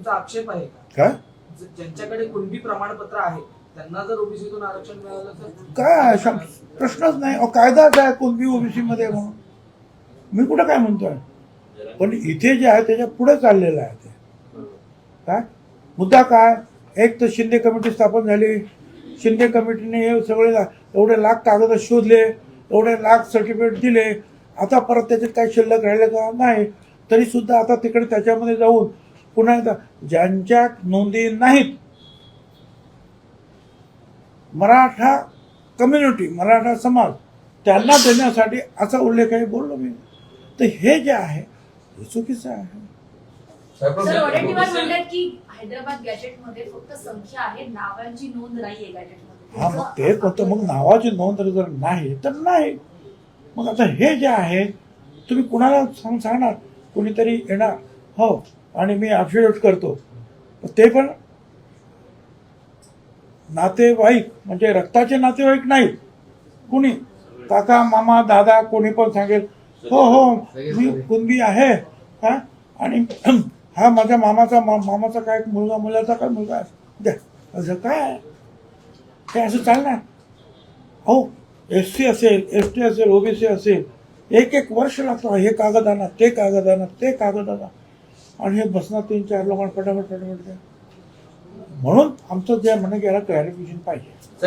तुमचा आक्षेप आहे का? काय? ज्यांच्याकडे कुणबी प्रमाणपत्र आहे त्यांना जर ओबीसीतून आरक्षण मिळालं तर काय प्रश्नच नाही. अहो, कायदाच आहे ओबीसी मध्ये म्हणून? मी कुठं काय म्हणतोय? पण इथे जे आहे त्याच्या पुढे चाललेलं आहे ते. काय? मुद्दा काय? एक तर शिंदे कमिटी स्थापन झाली. शिंदे कमिटीने हे सगळे एवढे लाख कागद शोधले एवढे लाख सर्टिफिकेट दिले. आता परत त्याच्यात काही शिल्लक राहिले का? नाही. तरी सुद्धा आता तिकडे त्याच्यामध्ये जाऊन पुन्हा एकदा ज्यांच्या नोंदी नाहीत मराठा कम्युनिटी मराठा समाज त्यांना देण्यासाठी असा उल्लेख आहे बोललो मी. तर हे जे आहे हे चुकीचं आहे. सर वडेट्टीवार म्हणतात की हैदराबाद गॅजेटमध्ये फक्त संख्या आहे नावांची नोंद नाहीये गॅजेट हा मग ते होतं मग नावाची नोंद जर नाही तर नाही. मग आता हे जे आहे तुम्ही कुणाला सांग सांगणार? कुणीतरी येणार? हो. आणि मी ॲफिडेविट करतो. ते पण नातेवाईक म्हणजे रक्ताचे नातेवाईक नाहीत कुणी? काका मामा दादा कोणी पण सांगेल हो हो मी कुणबी आहे? हा? आणि हा माझ्या मामाचा मा- मामाचा काय मुलगा मुलाचा काय मुलगा आहे? द्या. असं काय? हे असं चालणार? अहो एस सी असेल एस टी असेल ओबीसी असेल एक एक वर्ष लागतं. हे कागद आणा ते कागद आणा ते कागद आणा आणि हे बसणार तीन चार लोकांना फटाफट फटाफट द्या. म्हणून आमचं जे म्हणे की याला क्लॅरिफिकेशन पाहिजे.